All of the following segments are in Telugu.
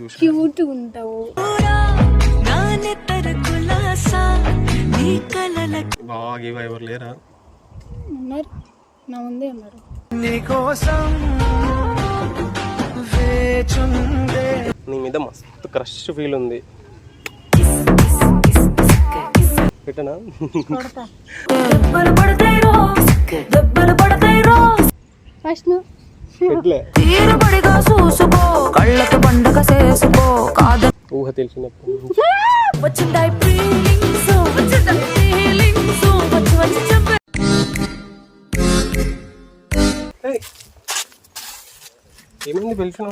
క్యూట్ ఉంటావు. బాగా ఎవరు లేరా? ఉన్నారు. నా ముందే ఉన్నారు. నీ మీద మస్తు క్రష్ ఫీల్ ఉంది. పెట్టనా? ఫస్ట్ నువ్వు తీరుబడిగా చూసుకో కళ్ళకు పండగ చేసుకో కాదు ఊహ తెలిసినప్పుడు. వచ్చిందాయి ఫీలింగ్స్ వచ్చిందాయి ఫీలింగ్స్ వచ్చి వచ్చి చెప్పే ఏయ్. ఏమైంది పిలిచిన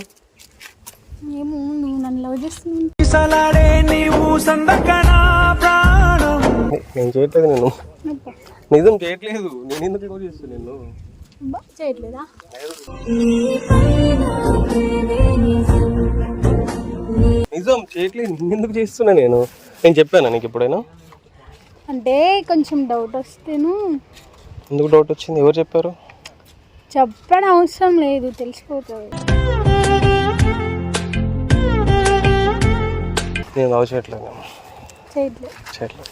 ఏమో నువ్వు నన్ను లవ్ చేస్తున్నావు. నేను చేయట్లేదు నేను. నిజం చేయట్లేదు. నేను ఎందుకు చేస్తాను నేను అబ్బా, చేయట్లేదా? నిజం చేయట్లేదు. ఎందుకు చేస్తున్నా నేను? నేను చెప్పాను నీకు ఎప్పుడైనా? అంటే కొంచెం డౌట్ వస్తేను. ఎందుకు డౌట్ వచ్చింది? ఎవరు చెప్పారు? చెప్పడం అవసరం లేదు తెలిసిపోతుంది. నేను లవ్ చేయట్లేదు. చేయట్లేదు. చేయట్లేదు.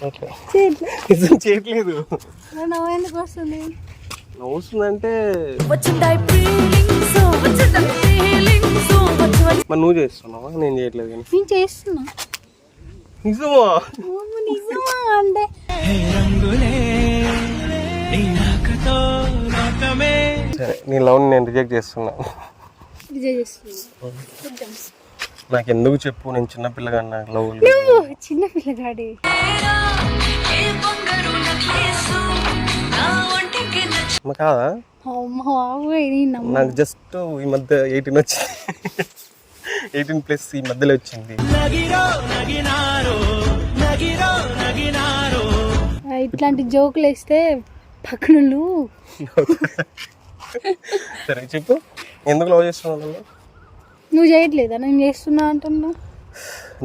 చేయట్లేదు. చేయట్లేదు. చేయట్లేదు. ఎందుకు వస్తుంది? వచ్చి మరి నువ్వు చేస్తున్నావా? నేను చేయట్లేదు కానీ. నేను చేస్తున్నా. నిజమా? నిజమా అంటే. సరే నీ లవ్ నేను రిజెక్ట్ చేస్తున్నా. నాకు ఎందుకు చెప్పు? నేను చిన్న పిల్లగాని నాకు లవ్ చిన్న పిల్లగాడి కాదా నాకు జస్ట్ ఈ మధ్య ఎయిటీన్ వచ్చింది. ఎయిటీన్ ప్లస్ ఈ మధ్యలో వచ్చింది. ఇట్లాంటి జోకులు వేస్తే పక్కనలు సరే చెప్పు. ఎందుకు లవ్ చేస్తున్నావు నువ్వు చేయట్లేదా? నేను చేస్తున్నా అంటున్నావు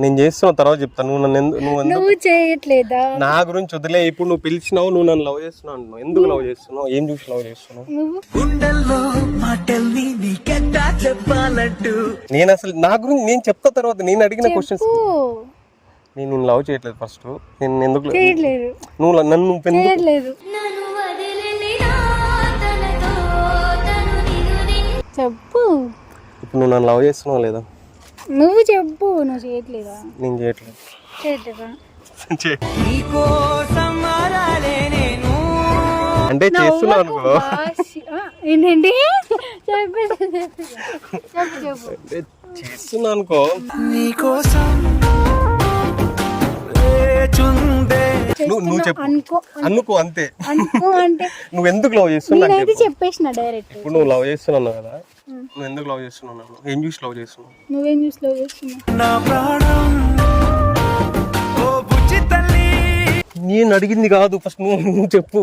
నేను చేస్తున్న తర్వాత చెప్తాను నువ్వు నన్ను నువ్వు చేయట్లేదా? నా గురించి వదిలే ఇప్పుడు నువ్వు పిలిచినావు నువ్వు నన్ను లవ్ చేస్తున్నావు అంటున్నావు. ఎందుకు లవ్ చేస్తున్నావు? ఏం చూసి లవ్ చేస్తున్నావు? నువ్వు? నేను అసలు నా గురించి నేను చెప్తా తర్వాత నేను అడిగిన క్వశ్చన్స్ నేను నేను లవ్ చేయట్లేదు ఫస్ట్ నేను ఎందుకు చేయట్లేదు. నువ్వు నన్ను ఎందుకు చేయట్లేదు. చెప్పు. ఇప్పుడు నువ్వు నన్ను లవ్ చేస్తున్నావు లేదా? నువ్వు చెప్పు నువ్వు చేయట్లేదా? నేను చేయట్లేదు. అంటే చేస్తున్నావు అనుకో. ఏంటండి? చెప్పు చెప్పు చెప్పు చెప్పు. అంటే చేస్తున్నా అనుకో. నువ్వు నువ్వు చెప్పు. అనుకో అనుకో. అంతే. అనుకో అంటే నువ్వు ఎందుకు లవ్ చేస్తున్నావు నేనైతే. చెప్పేసిన డైరెక్ట్ ఇప్పుడు నువ్వు లవ్ చేస్తున్నావు కదా నువ్వు ఎందుకు లవ్ చేస్తున్నావు నన్ను? ఏం చూసి లవ్ చేస్తున్నావు? నువ్వేం చూసి లవ్ చేస్తున్నావు? నేను అడిగింది కాదు ఫస్ట్ నువ్వు నువ్వు చెప్పు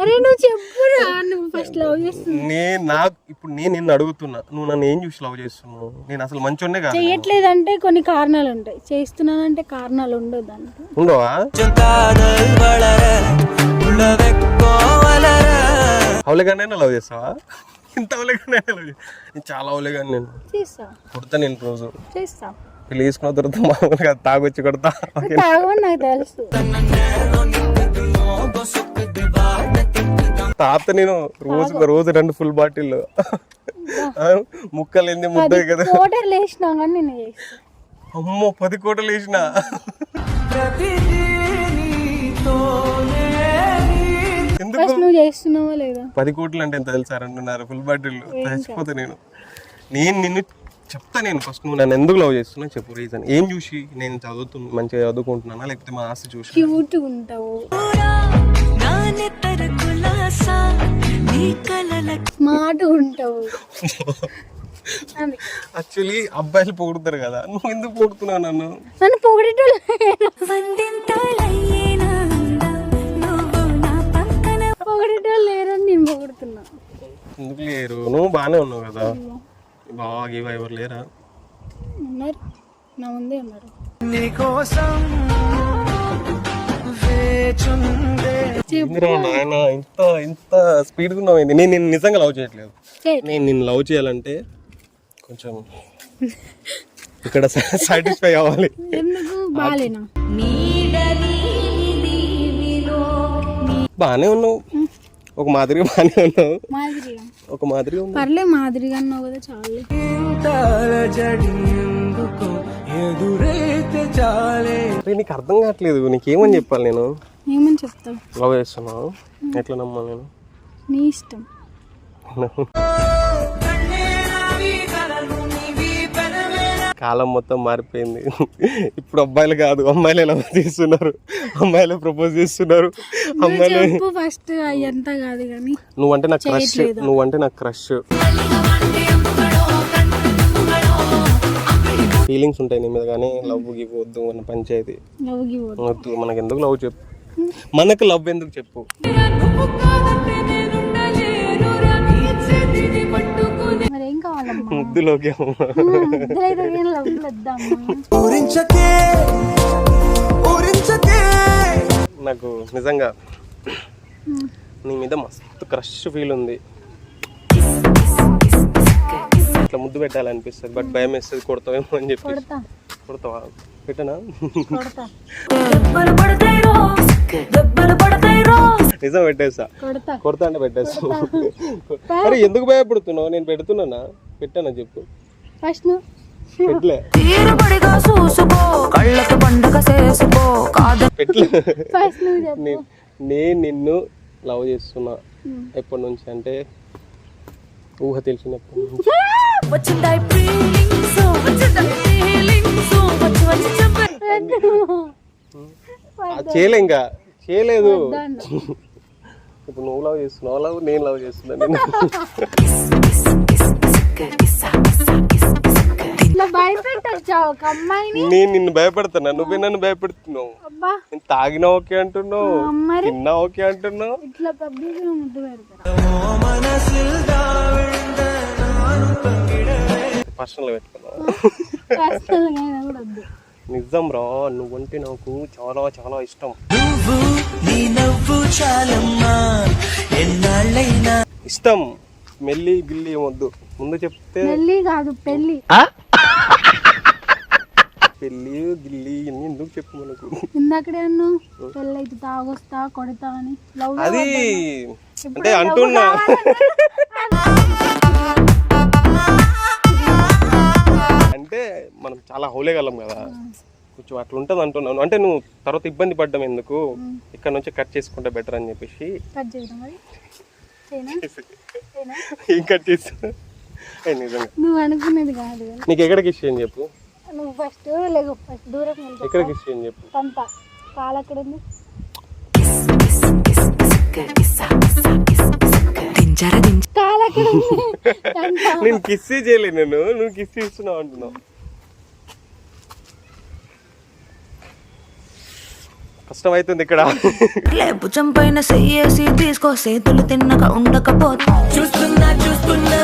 అరే నువ్వు చెప్పురా నేను నాకు ఇప్పుడు నేను నిన్ను అడుగుతున్నా. నువ్వు నన్ను ఏం చూసి లవ్ చేస్తున్నావు? నేను అసలు మంచోనే కాదు చేయట్లేదంటే కొన్ని కారణాలు ఉంటాయి. చేస్తున్నానంటే కారణాలు ఉండవు దానికి ఉండవా? అవలేగానే లవ్ చేస్తావా? ఇంత అవలేగానే లవ్ నేను చాలా అవలేగాని నేను. చేస్తా. కొడతా నేను రోజు. చేస్తా. పెళ్ళి చేసుకున్న తర్వాత మామూలుగా తాగొచ్చి కొడతా. తాగవని నాకు తెలుసు. తాత నేను రోజు రోజు రెండు ఫుల్ బాటిల్ ముక్కలు ఏంది ముద్ద కదా. కోటర్లు వేసినా కానీ నేను అమ్మో పది కోటలు వేసిన? ఎందుకు? ఫస్ట్ నువ్వు చేస్తున్నావా లేదా? పది కోట్లు అంటే ఎంత తెలుసా రెండున్నర ఫుల్ బాటిల్ చచ్చిపోతా నేను. నేను నిన్ను చెప్తా నేను ఫస్ట్ నువ్వు నన్ను ఎందుకు లవ్ చేస్తున్నా చెప్పు రీజన్ ఏం చూసి నేను చదువుతు మంచిగా చదువుకుంటున్నానా? లేకపోతే మా ఆస్తి చూసి ఉంటావు. స్మార్ట్ ఉంటావు. యాక్చువల్లీ అబ్బాయిలు పొగుడుతారు కదా. నువ్వు ఎందుకు పొగుడుతున్నావు నన్ను? నన్ను పొగిడేటోళ్ళు పొగిడేటోళ్ళు లేరని నేను పొగుడుతున్నా. ఎందుకు లేరు? నువ్వు బాగానే ఉన్నావు కదా. బాగా ఎవరు లేరా? ఉన్నారు. నా ముందే ఉన్నారు. ఏందిరా నాయన ఇంత ఇంత స్పీడ్గా ఉన్నావు? నేను నిన్ను నిజంగా లవ్ చేయట్లేదు. నేను నిన్ను లవ్ చేయాలంటే కొంచెం ఇక్కడ సాటిస్ఫై అవ్వాలి. బాగానే ఉన్నావు. ఒక మాదిరిగా బాగానే ఉన్నావు. ఒక మాదిరిగా ఉన్నావు. పర్లే మాదిరిగా అన్నావు కదా చాలు. నీకు అర్థం కావట్లేదు నీకేమని చెప్పాలి నేను? ఏమని చెప్తావు? లవ్ చేస్తున్నావు? ఎట్లా నమ్మాలి నేను? నీ ఇష్టం. కాలం మొత్తం మారిపోయింది. ఇప్పుడు అబ్బాయిలు కాదు అమ్మాయిలే లవ్ చేస్తున్నారు. అమ్మాయిలే ప్రపోజ్ చేస్తున్నారు. అమ్మాయిలే ఫస్ట్ అయ్యంతా కాదు కానీ. నువ్వంటే నాకు క్రష్ నువ్వంటే నాకు క్రష్ ఫీలింగ్స్ ఉంటాయి నీ మీద కానీ లవ్ గివ్ వద్దు మన పంచాయతీ. వద్దు. మనకి ఎందుకు లవ్ చెప్పు. మనకు లవ్ ఎందుకు చెప్పు? ముద్దులోకి నాకు నిజంగా నీ మీద మస్తు క్రష్ ఫీల్ ఉంది. ఇట్లా ముద్దు పెట్టాలనిపిస్తుంది. బట్ భయం వేస్తుంది కొడతావేమో అని చెప్పి కొడతా. కొడతావా? పెట్టనా? నిజం పెట్టేస్తా. కొడతా. అంటే పెట్టేస్తా. అరే ఎందుకు భయపడుతున్నావు? నేను పెడుతున్నానా? పెట్టానా చెప్పు. ఫస్ట్ నువ్వు. పెట్టలే. తీరుబడిగా చూసుకో. కళ్ళకి పండగ చేసుకో. కాద. పెట్టలే. ఫస్ట్ నువ్వు చెప్పు. నే- నేను నిన్ను లవ్ చేస్తున్నా. ఎప్పటి నుంచి అంటే ఊహ తెలిసినప్పటి నుంచి. చేయలే ఇంకా. చేయలేదు. ఇప్పుడు నువ్వు లవ్ చేస్తున్నావు? లవ్ నేను లవ్ చేస్తున్నాను నేను నిన్ను భయపడుతున్నా నువ్వే నన్ను భయపెడుతున్నావు. అబ్బా. నేను తాగినా ఓకే అంటున్నావు. తిన్నా ఓకే అంటున్నావు. ఇట్లా పర్సనల్ పెట్టుకున్నావు? వద్దు. నిజం రా నువ్వంటే నాకు చాలా చాలా ఇష్టం. ఇష్టం. మెల్లి గిల్లి ఏమొద్దు ముందు చెప్తే పెళ్ళి కాదు పెళ్ళి. పెళ్ళి గిల్లి ఇవన్నీ ఎందుకు చెప్పు మనకు? ఇందాకడే అన్నావు పెళ్ళి అయితే తాగొస్తా కొడతా అని. లవ్ అది అంటే అంటున్నా. చాలా హౌలేగలం కదా. కొంచెం అట్లా ఉంటుంది అంటున్నాను. అంటే నువ్వు తర్వాత ఇబ్బంది పడ్డం ఎందుకు? ఇక్కడ నుంచి కట్ చేసుకుంటే బెటర్ అని చెప్పేసి. ఏం కట్ చేస్తా నువ్వు అనుకునేది కాదు. నీకు ఎక్కడికి ఇష్టం చెప్పు. నువ్వు ఫస్ట్ లేకు ఫస్ట్ దూరం ఎక్కడికి ఇష్టం చెప్పు. ఉంది ఉంది పంత. నేను కిస్ చేయలే నేను. నువ్వు కిస్ ఇస్తున్నావు అంటున్నావు. కష్టం అవుతుంది ఇక్కడ లేపు చంపైన చెయ్యేసి తీసుకో సేతులు తిన్నక ఉండకపోతే చూస్తున్నా చూస్తున్నా.